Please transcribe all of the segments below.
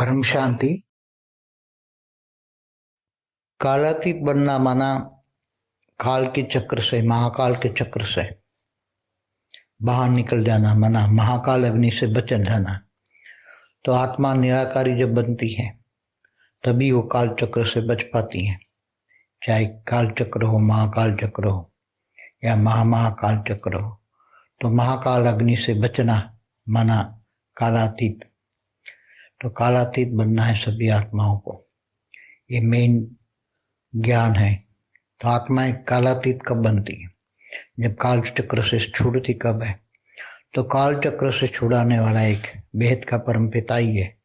परम शांति। कालातीत बनना माना काल के चक्र से, महाकाल के चक्र से। बाहर निकल जाना माना महाकाल अग्नि से बचन जाना। तो आत्मा निराकारी जब बनती है, तभी वो काल चक्र से बच पाती है। चाहे काल चक्र हो, महाकाल चक्र हो, या महा महाकाल चक्र हो तो महाकाल अग्नि से बचना माना कालातीत तो कालातीत बनना है सभी आत्माओं को। ये मेन ज्ञान है। तो आत्माएँ कालातीत कब बनती है? जब काल चक्र से छूटती कब है? तो काल चक्र से छुड़ाने वाला एक बेहद का परम पिता ही है।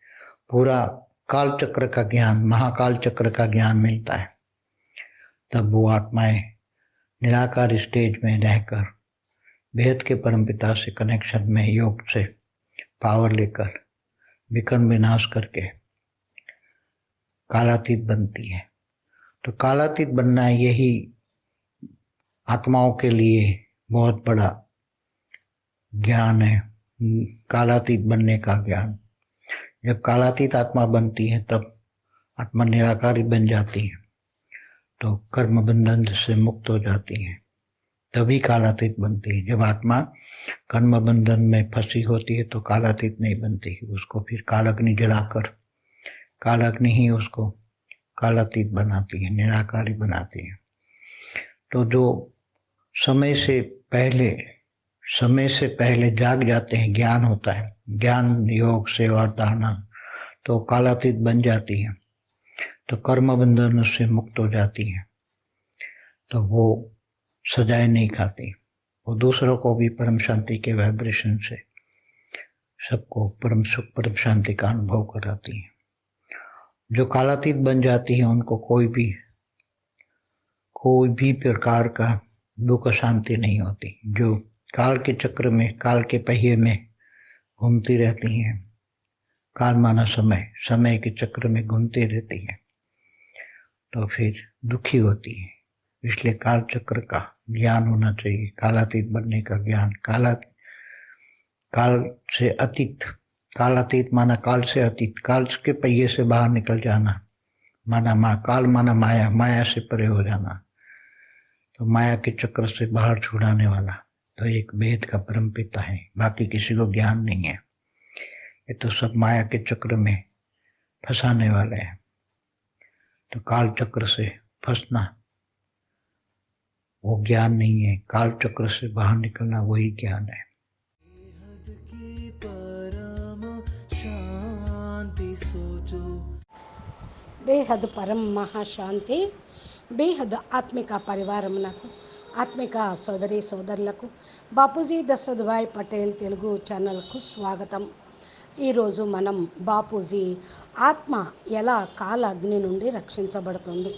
पूरा काल चक्र का ज्ञान, महाकाल चक्र का ज्ञान मिलता है। तब वो आत्माएँ निराकार स्टेज में रहकर बेहद के परम पिता से कनेक्शन में योग से पावर लेकर विकर्म विनाश करके कालातीत बनती है। तो कालातीत बनना यही आत्माओं के लिए बहुत बड़ा ज्ञान है, कालातीत बनने का ज्ञान। जब कालातीत आत्मा बनती है, तब आत्मा निराकारी बन जाती है तो कर्म बंधन से मुक्त हो जाती है। तभी कालातीत बनती है। जब आत्मा कर्म बंधन में फंसी होती है तो कालातीत नहीं बनती। उसको फिर कालाग्नि जलाकर, कालाग्नि ही उसको कालातीत बनाती है, निराकारी बनाती है। तो जो समय से पहले, समय से पहले जाग जाते हैं, ज्ञान होता है। ज्ञान योग से और धारणा तो कालातीत बन जाती है। तो कर्म बंधन से मुक्त हो जाती है। तो वो सजाए नहीं खाती। वो दूसरों को भी परम शांति के वाइब्रेशन से सबको परम सुख, परम शांति का अनुभव कराती है। जो कालातीत बन जाती है, उनको कोई भी कोई भी प्रकार का दुख शांति नहीं होती। जो काल के चक्र में, काल के पहिए में घूमती रहती हैं, काल माना समय समय के चक्र में घूमती रहती है तो फिर दुखी होती है। इसलिए काल चक्र का ज्ञान होना चाहिए, कालातीत बनने का ज्ञान। काला काल से अतीत, कालातीत माना काल से अतीत, काल के पहिए से बाहर निकल जाना, माना मा, काल माना माया माया से परे हो जाना तो माया के चक्र से बाहर छुड़ाने वाला तो एक वेद का परम पिता है, बाकी किसी को ज्ञान नहीं है। ये तो सब माया के चक्र में फंसाने वाले हैं। तो काल चक्र से फंसना वो ज्ञान नहीं है काल चक्र से बाहर निकलना वही ज्ञान है की परम शांति सोचो బేహద్ పరం మహాశాంతి బేహద్ ఆత్మిక పరివారమునకు ఆత్మిక సోదరి సోదరులకు బాపూజీ దశరథభాయ్ పటేల్ తెలుగు ఛానల్కు స్వాగతం ఈరోజు మనం బాపూజీ ఆత్మ ఎలా కాల అగ్ని నుండి రక్షించబడుతుంది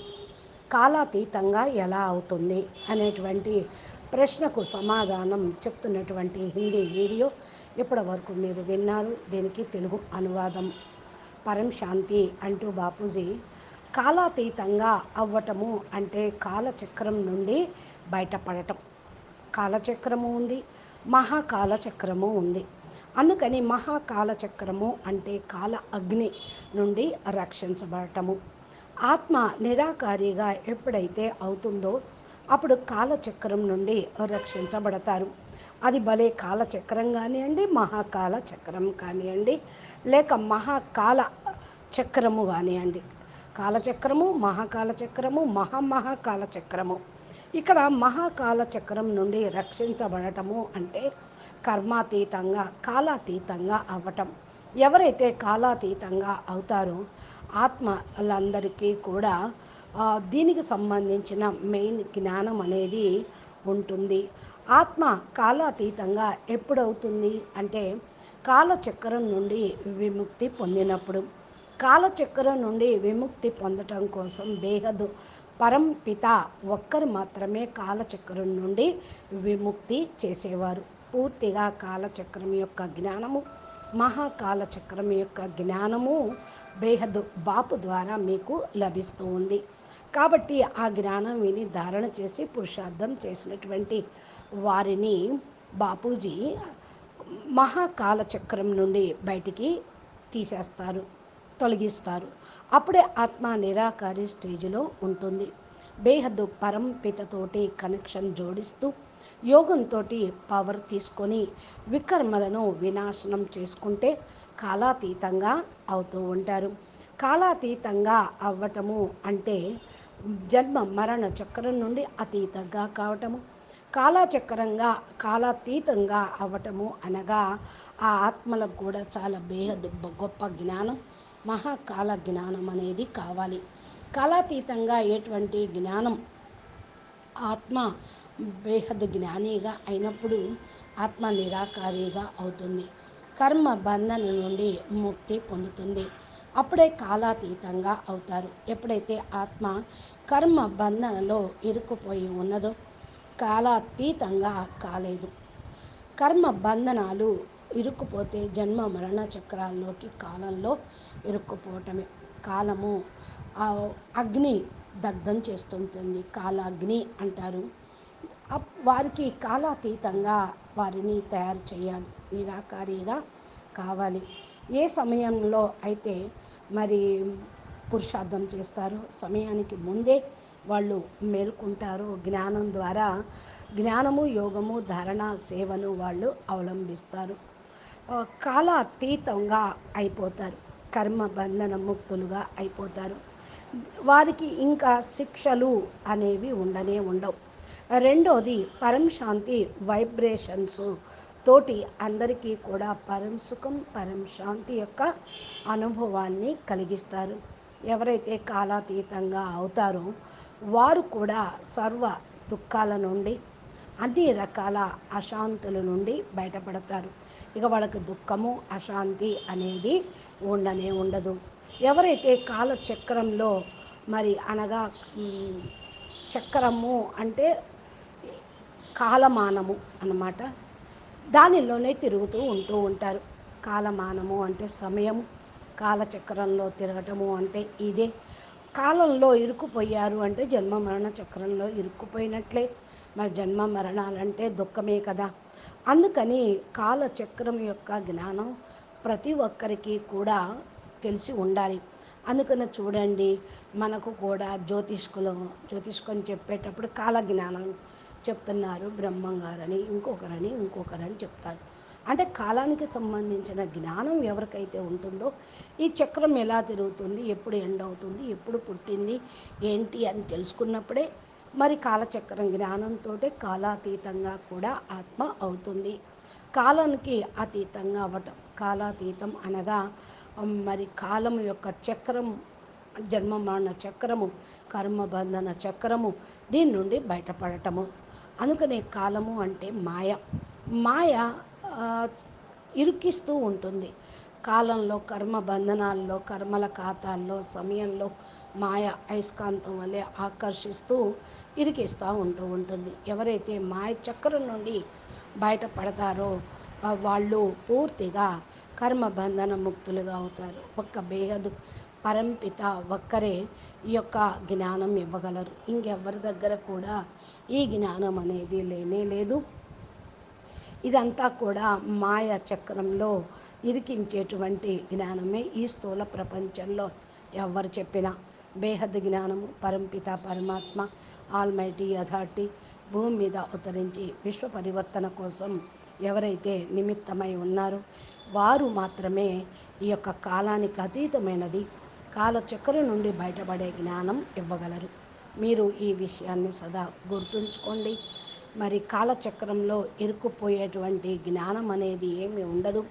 కాలాతీతంగా ఎలా అవుతుంది అనేటువంటి ప్రశ్నకు సమాధానం చెప్తున్నటువంటి హిందీ వీడియో ఇప్పటి వరకు మీరు విన్నారు. దీనికి తెలుగు అనువాదం పరం శాంతి అంటూ బాపూజీ. కాలాతీతంగా అవ్వటము అంటే కాలచక్రం నుండి బయటపడటం. కాలచక్రము ఉంది మహాకాలచక్రము ఉంది. అందుకని మహాకాలచక్రము అంటే కాల అగ్ని నుండి రక్షించబడటము. ఆత్మ నిరాకారిగా ఎప్పుడైతే అవుతుందో అప్పుడు కాలచక్రం నుండి రక్షించబడతారు. అది భలే కాలచక్రం కానివ్వండి మహాకాల చక్రం కానివ్వండి లేక మహాకాల చక్రము కానివ్వండి కాలచక్రము మహాకాల చక్రము మహామహాకాల చక్రము ఇక్కడ మహాకాల చక్రం నుండి రక్షించబడటము అంటే కర్మాతీతంగా కాలాతీతంగా అవ్వటం ఎవరైతే కాలాతీతంగా అవుతారో ఆత్మలందరికీ కూడా దీనికి సంబంధించిన మెయిన్ జ్ఞానం అనేది ఉంటుంది. ఆత్మ కాలాతీతంగా ఎప్పుడవుతుంది అంటే కాలచక్రం నుండి విముక్తి పొందినప్పుడు. కాలచక్రం నుండి విముక్తి పొందటం కోసం బేహదు పరంపిత ఒక్కరు మాత్రమే కాలచక్రం నుండి విముక్తి చేసేవారు. పూర్తిగా కాలచక్రం యొక్క జ్ఞానము మహాకాల చక్రం యొక్క జ్ఞానము బేహద్ బాపు ద్వారా మీకు లభిస్తూ ఉంది కాబట్టి ఆ జ్ఞానం విని ధారణ చేసి పురుషార్థం చేసినటువంటి వారిని బాపూజీ మహాకాల చక్రం నుండి బయటికి తీసేస్తారు తొలగిస్తారు. అప్పుడే ఆత్మ నిరాకారి స్టేజ్లో ఉంటుంది. బేహద్దు పరంపితతోటి కనెక్షన్ జోడిస్తూ యోగంతో పవర్ తీసుకొని వికర్మలను వినాశనం చేసుకుంటే కాలాతీతంగా అవుతూ ఉంటారు. కాలాతీతంగా అవ్వటము అంటే జన్మ మరణ చక్రం నుండి అతీతంగా కావటము. కాలచక్రంగా కాలాతీతంగా అవ్వటము అనగా ఆ ఆత్మలకు కూడా చాలా బేహద్ గొప్ప జ్ఞానం మహాకాల జ్ఞానం అనేది కావాలి. కాలాతీతంగా ఎటువంటి జ్ఞానం ఆత్మ బేహద్ జ్ఞానిగా అయినప్పుడు ఆత్మ నిరాకారిగా అవుతుంది. కర్మ బంధన నుండి ముక్తి పొందుతుంది. అప్పుడే కాలాతీతంగా అవుతారు. ఎప్పుడైతే ఆత్మ కర్మ బంధనలో ఇరుక్కుపోయి ఉన్నదో కాలాతీతంగా కాలేదు. కర్మ బంధనాలు ఇరుక్కుపోతే జన్మ మరణ చక్రాల్లోకి కాలంలో ఇరుక్కుపోవటమే. కాలము అగ్ని దగ్ధం చేస్తుంటుంది. కాలాగ్ని అంటారు. అప్- వారికి కాలాతీతంగా వారిని తయారు చేయాలి. నిరాకారిగా కావాలి. ఏ సమయంలో అయితే మరి పురుషార్థం చేస్తారో సమయానికి ముందే వాళ్ళు మేల్కుంటారు జ్ఞానం ద్వారా జ్ఞానము యోగము ధారణ సేవను వాళ్ళు అవలంబిస్తారు. కాలాతీతంగా అయిపోతారు. కర్మ బంధన ముక్తులుగా అయిపోతారు. వారికి ఇంకా శిక్షలు అనేవి ఉండనే ఉండవు. రెండోది పరం శాంతి వైబ్రేషన్స్. తోటి అందరికీ కూడా పరం సుఖం పరం శాంతి యొక్క అనుభవాన్ని కలిగిస్తారు. ఎవరైతే కాలాతీతంగా అవుతారో వారు కూడా సర్వ దుఃఖాల నుండి అన్ని రకాల అశాంతుల నుండి బయటపడతారు. ఇక వాళ్ళకి దుఃఖము అశాంతి అనేది ఉండనే ఉండదు. ఎవరైతే కాలచక్రంలో మరి అనగా చక్రము అంటే కాలమానము అన్నమాట దానిలోనే తిరుగుతూ ఉంటూ ఉంటారు. కాలమానము అంటే సమయం కాలచక్రంలో తిరగటము అంటే ఇదే. కాలంలో ఇరుక్కుపోయారు అంటే జన్మ మరణ చక్రంలో ఇరుక్కుపోయినట్లే. మరి జన్మ మరణాలంటే దుఃఖమే కదా. అందుకని కాలచక్రం యొక్క జ్ఞానం ప్రతి ఒక్కరికి కూడా తెలిసి ఉండాలి. అందుకని చూడండి మనకు కూడా జ్యోతిష్కులు జ్యోతిష్కం చెప్పేటప్పుడు కాల జ్ఞానం చెప్తున్నారు బ్రహ్మంగారని ఇంకొకరని ఇంకొకరని చెప్తారు. అంటే కాలానికి సంబంధించిన జ్ఞానం ఎవరికైతే ఉంటుందో ఈ చక్రం ఎలా తిరుగుతుంది ఎప్పుడు ఎండ్ అవుతుంది ఎప్పుడు పుట్టింది ఏంటి అని తెలుసుకున్నప్పుడే మరి కాలచక్రం జ్ఞానంతో కాలాతీతంగా కూడా ఆత్మ అవుతుంది. కాలానికి అతీతంగా అవ్వటం కాలాతీతం అనగా మరి కాలం యొక్క చక్రం జన్మ మరణ చక్రము కర్మబంధన చక్రము దీని నుండి బయటపడటము. అందుకనే కాలము అంటే మాయ. మాయ ఇరికిస్తూ ఇరుకిస్తూ ఉంటుంది. కాలంలో కర్మ బంధనాల్లో కర్మల ఖాతాల్లో సమయంలో మాయ అయస్కాంతం వల్లే ఆకర్షిస్తూ ఇరికిస్తూ ఉంటూ ఉంటుంది. ఎవరైతే మాయ చక్రం నుండి బయటపడతారో వాళ్ళు పూర్తిగా కర్మ బంధన ముక్తులుగా అవుతారు. ఒక్క బేహదు పరంపిత ఒక్కరే ఈ యొక్క జ్ఞానం ఇవ్వగలరు. ఇంకెవరి దగ్గర కూడా ఈ జ్ఞానం అనేది లేనే లేదు. ఇదంతా కూడా మాయా చక్రంలో ఇరికించేటువంటి జ్ఞానమే ఈ స్థూల ప్రపంచంలో ఎవరు చెప్పినా. బేహద్ జ్ఞానము పరంపిత పరమాత్మ ఆల్మైటీ అథారిటీ భూమి మీద అవతరించి విశ్వ పరివర్తన కోసం ఎవరైతే నిమిత్తమై ఉన్నారో వారు మాత్రమే ఈ యొక్క కాలానికి అతీతమైనది. కాలచక్రం నుండి బయటపడే జ్ఞానం ఇవ్వగలరు. మీరు ఈ విషయాన్ని సదా గుర్తుంచుకోండి. మరి కాలచక్రంలో ఇరుక్కుపోయేటువంటి జ్ఞానం అనేది ఏమి ఉండదు.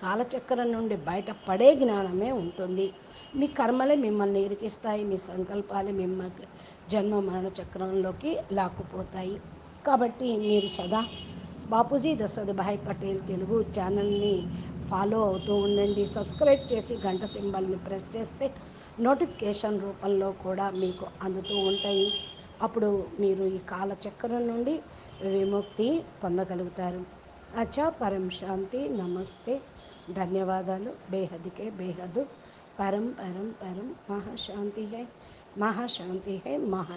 కాలచక్రం నుండి బయటపడే జ్ఞానమే ఉంటుంది. మీ కర్మలే మిమ్మల్ని ఇరికిస్తాయి. మీ సంకల్పాలే మిమ్మల్ని జన్మ మరణ చక్రంలోకి లాక్కుపోతాయి. కాబట్టి మీరు సదా బాపూజీ దశరథ్ భాయ్ పటేల్ తెలుగు ఛానల్ని ఫాలో అవుతూ ఉండండి. సబ్స్క్రైబ్ చేసి గంట సింబల్ని ప్రెస్ చేస్తే నోటిఫికేషన్ రూపంలో కూడా మీకు అందుతూ ఉంటాయి. అప్పుడు మీరు ఈ కాలచక్రం నుండి విముక్తి పొందగలుగుతారు. అచ్చా పరం శాంతి నమస్తే. ధన్యవాదాలు. బేహద్కే బేహద్ పరం పరం పరం. మహాశాంతి హై. మహాశాంతి హై. మహా